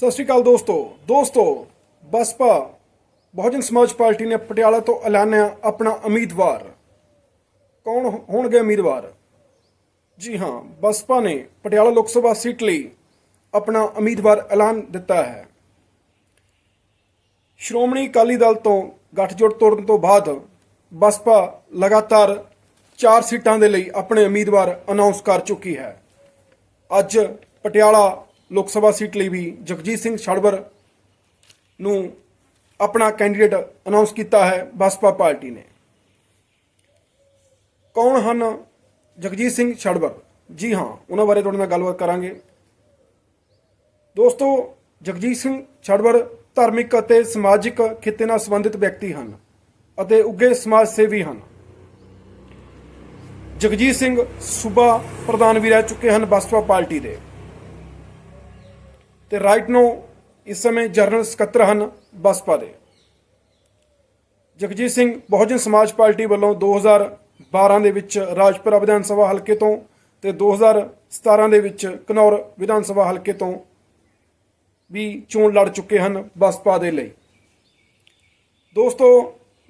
ਸਤਿ ਸ਼੍ਰੀ ਅਕਾਲ ਦੋਸਤੋ। ਦੋਸਤੋ, ਬਸਪਾ ਬਹੁਜਨ ਸਮਾਜ ਪਾਰਟੀ ਨੇ ਪਟਿਆਲਾ ਤੋਂ ਐਲਾਨਿਆ ਆਪਣਾ ਉਮੀਦਵਾਰ। ਕੌਣ ਹੋਣਗੇ ਉਮੀਦਵਾਰ? ਜੀ ਹਾਂ, ਬਸਪਾ ਨੇ ਪਟਿਆਲਾ ਲੋਕ ਸਭਾ ਸੀਟ ਲਈ ਆਪਣਾ ਉਮੀਦਵਾਰ ਐਲਾਨ ਦਿੱਤਾ ਹੈ। ਸ਼੍ਰੋਮਣੀ ਅਕਾਲੀ ਦਲ ਤੋਂ ਗੱਠਜੋੜ ਤੋੜਨ ਤੋਂ ਬਾਅਦ ਬਸਪਾ ਲਗਾਤਾਰ 4 ਸੀਟਾਂ ਦੇ ਲਈ ਆਪਣੇ ਉਮੀਦਵਾਰ ਅਨਾਉਂਸ ਕਰ ਚੁੱਕੀ ਹੈ। ਅੱਜ ਪਟਿਆਲਾ ਲੋਕ ਸਭਾ ਸੀਟ ਲਈ ਵੀ ਜਗਜੀਤ ਸਿੰਘ ਛੜਵਰ ਨੂੰ ਆਪਣਾ ਕੈਂਡੀਡੇਟ ਅਨਾਉਂਸ ਕੀਤਾ ਹੈ ਬਸਪਾ ਪਾਰਟੀ ਨੇ। ਕੌਣ ਹਨ ਜਗਜੀਤ ਸਿੰਘ ਛੜਵਰ? ਜੀ ਹਾਂ, ਉਹਨਾਂ ਬਾਰੇ ਤੁਹਾਡੇ ਨਾਲ ਗੱਲਬਾਤ ਕਰਾਂਗੇ। ਦੋਸਤੋ, ਜਗਜੀਤ ਸਿੰਘ ਛੜਵਰ ਧਾਰਮਿਕ ਅਤੇ ਸਮਾਜਿਕ ਖਿੱਤੇ ਨਾਲ ਸੰਬੰਧਿਤ ਵਿਅਕਤੀ ਹਨ ਅਤੇ ਉੱਗੇ ਸਮਾਜ ਸੇਵੀ ਹਨ। ਜਗਜੀਤ ਸਿੰਘ ਸੂਬਾ ਪ੍ਰਧਾਨ ਵੀ ਰਹਿ ਚੁੱਕੇ ਹਨ ਬਸਪਾ ਪਾਰਟੀ ਦੇ। ਤੇ ਰਾਈਟ ਨੂੰ ਇਸ ਸਮੇਂ ਜਨਰਲ ਸਕੱਤਰ ਹਨ ਬਸਪਾ ਦੇ। ਜਗਜੀਤ ਸਿੰਘ ਬਹੁਜਨ ਸਮਾਜ ਪਾਰਟੀ ਵੱਲੋਂ 2012 ਦੇ ਵਿੱਚ ਰਾਜਪੁਰਾ ਵਿਧਾਨ ਸਭਾ ਹਲਕੇ ਤੋਂ ਤੇ 2017 ਦੇ ਵਿੱਚ ਕਨੌਰ ਵਿਧਾਨ ਸਭਾ ਹਲਕੇ ਤੋਂ ਵੀ ਚੋਣ ਲੜ ਚੁੱਕੇ ਹਨ ਬਸਪਾ ਦੇ ਲਈ। ਦੋਸਤੋ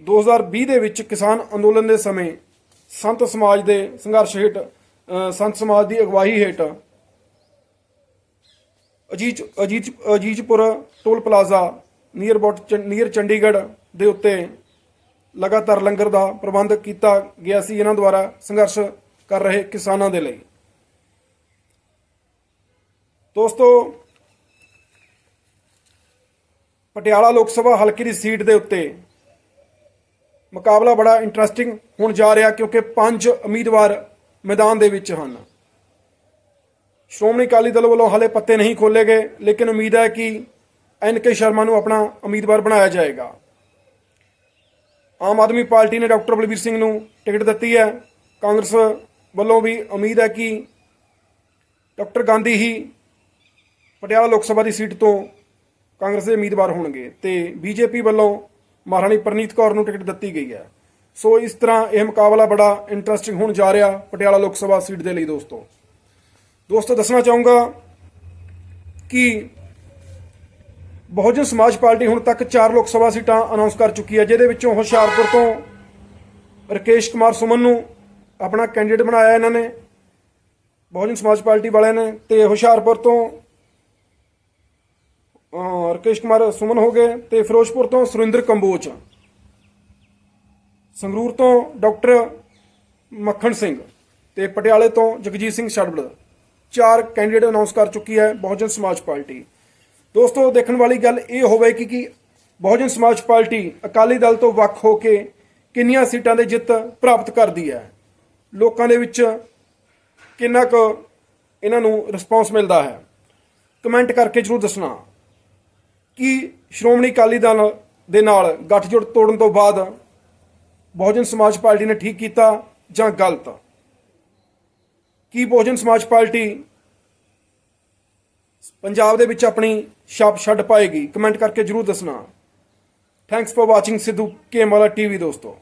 2020 ਦੇ ਵਿੱਚ ਕਿਸਾਨ ਅੰਦੋਲਨ ਦੇ ਸਮੇਂ ਸੰਤ ਸਮਾਜ ਦੇ ਸੰਘਰਸ਼ ਹੇਠ ਸੰਤ ਸਮਾਜ ਦੀ ਅਗਵਾਈ ਹੇਠ Ajit Ajit, Ajitpur toll plaza near about near Chandigarh ਦੇ ਉੱਤੇ ਲਗਾਤਾਰ ਲੰਗਰ ਦਾ ਪ੍ਰਬੰਧ ਕੀਤਾ ਗਿਆ ਸੀ। ਇਹਨਾਂ ਦੁਆਰਾ ਸੰਘਰਸ਼ ਕਰ ਰਹੇ ਕਿਸਾਨਾਂ ਦੇ ਲਈ। ਦੋਸਤੋ, ਪਟਿਆਲਾ ਲੋਕ ਸਭਾ ਹਲਕੇ ਦੀ ਸੀਟ ਦੇ ਉੱਤੇ ਮੁਕਾਬਲਾ ਬੜਾ ਇੰਟਰਸਟਿੰਗ ਹੋਣ ਜਾ ਰਿਹਾ ਕਿਉਂਕਿ ਪੰਜ ਉਮੀਦਵਾਰ ਮੈਦਾਨ ਦੇ ਵਿੱਚ ਹਨ। ਸ਼੍ਰੋਮਣੀ ਅਕਾਲੀ ਦਲ ਵੱਲੋਂ ਹਾਲੇ ਪੱਤੇ ਨਹੀਂ ਖੋਲੇ ਗਏ, ਲੇਕਿਨ ਉਮੀਦ ਹੈ ਕਿ ਐਨ ਕੇ ਸ਼ਰਮਾ ਨੂੰ ਆਪਣਾ ਉਮੀਦਵਾਰ ਬਣਾਇਆ ਜਾਏਗਾ। ਆਮ ਆਦਮੀ ਪਾਰਟੀ ਨੇ ਡਾਕਟਰ ਬਲਬੀਰ ਸਿੰਘ ਨੂੰ ਟਿਕਟ ਦਿੱਤੀ ਹੈ। ਕਾਂਗਰਸ ਵੱਲੋਂ ਵੀ ਉਮੀਦ ਹੈ ਕਿ ਡਾਕਟਰ ਗਾਂਧੀ ਹੀ ਪਟਿਆਲਾ ਲੋਕ ਸਭਾ ਦੀ ਸੀਟ ਤੋਂ ਕਾਂਗਰਸ ਦੇ ਉਮੀਦਵਾਰ ਹੋਣਗੇ ਤੇ ਬੀਜੇਪੀ ਵੱਲੋਂ ਮਹਾਰਾਣੀ ਪ੍ਰਨੀਤ ਕੌਰ ਨੂੰ ਟਿਕਟ ਦਿੱਤੀ ਗਈ ਹੈ। ਸੋ ਇਸ ਤਰ੍ਹਾਂ ਇਹ ਮੁਕਾਬਲਾ ਬੜਾ ਇੰਟਰਸਟਿੰਗ ਹੋਣ ਜਾ ਰਿਹਾ ਪਟਿਆਲਾ ਲੋਕ ਸਭਾ ਸੀਟ ਦੇ ਲਈ ਦੋਸਤੋ। ਦੋਸਤੋ ਦੱਸਣਾ ਚਾਹੂੰਗਾ ਕਿ ਬਹੁਜਨ ਸਮਾਜ ਪਾਰਟੀ ਹੁਣ ਤੱਕ 4 ਲੋਕ ਸਭਾ ਸੀਟਾਂ ਅਨਾਉਂਸ ਕਰ ਚੁੱਕੀ ਹੈ ਜਿਹਦੇ ਵਿੱਚੋਂ ਹੁਸ਼ਿਆਰਪੁਰ ਤੋਂ ਰਕੇਸ਼ ਕੁਮਾਰ ਸੁਮਨ ਨੂੰ ਆਪਣਾ ਕੈਂਡੀਡੇਟ ਬਣਾਇਆ ਇਹਨਾਂ ਨੇ ਬਹੁਜਨ ਸਮਾਜ ਪਾਰਟੀ ਵਾਲਿਆਂ ਨੇ ਤੇ ਹੁਸ਼ਿਆਰਪੁਰ ਤੋਂ ਅਹ, ਰਕੇਸ਼ ਕੁਮਾਰ ਸੁਮਨ ਹੋ ਗਏ ਤੇ ਫਿਰੋਜ਼ਪੁਰ ਤੋਂ ਸੁਰਿੰਦਰ ਕੰਬੋਜ ਸੰਗਰੂਰ ਤੋਂ ਡਾਕਟਰ ਮੱਖਣ ਸਿੰਘ ਤੇ ਪਟਿਆਲੇ ਤੋਂ ਜਗਜੀਤ ਸਿੰਘ ਛੜਬੜ ਚਾਰ ਕੈਂਡੀਡੇਟ ਅਨਾਉਂਸ ਕਰ ਚੁੱਕੀ ਹੈ ਬਹੁਜਨ ਸਮਾਜ ਪਾਰਟੀ। ਦੋਸਤੋ, ਦੇਖਣ ਵਾਲੀ ਗੱਲ ਇਹ ਹੋਵੇਗੀ ਕਿ ਬਹੁਜਨ ਸਮਾਜ ਪਾਰਟੀ ਅਕਾਲੀ ਦਲ ਤੋਂ ਵੱਖ ਹੋ ਕੇ ਕਿੰਨੀਆਂ ਸੀਟਾਂ ਦੇ ਜਿੱਤ ਪ੍ਰਾਪਤ ਕਰਦੀ ਹੈ। ਲੋਕਾਂ ਦੇ ਵਿੱਚ ਕਿੰਨਾ ਕੁ ਇਹਨਾਂ ਨੂੰ ਰਿਸਪੌਂਸ ਮਿਲਦਾ ਹੈ। ਕਮੈਂਟ ਕਰਕੇ ਜਰੂਰ ਦੱਸਣਾ ਕਿ ਸ਼੍ਰੋਮਣੀ ਅਕਾਲੀ ਦਲ ਦੇ ਨਾਲ ਗੱਠਜੋੜ ਤੋੜਨ ਤੋਂ ਬਾਅਦ ਬਹੁਜਨ ਸਮਾਜ ਪਾਰਟੀ ਨੇ ਠੀਕ ਕੀਤਾ ਜਾਂ ਗਲਤ? ਕੀ ਬਹੁਜਨ ਸਮਾਜ ਪਾਰਟੀ ਪੰਜਾਬ ਦੇ ਵਿੱਚ ਆਪਣੀ ਛਾਪ ਛੱਡ ਪਾਏਗੀ? ਕਮੈਂਟ ਕਰਕੇ ਜਰੂਰ ਦੱਸਣਾ। ਥੈਂਕਸ ਫॉर ਵਾਚਿੰਗ ਸਿੱਧੂ ਕੇਮ ਵਾਲਾ ਟੀਵੀ ਦੋਸਤੋ।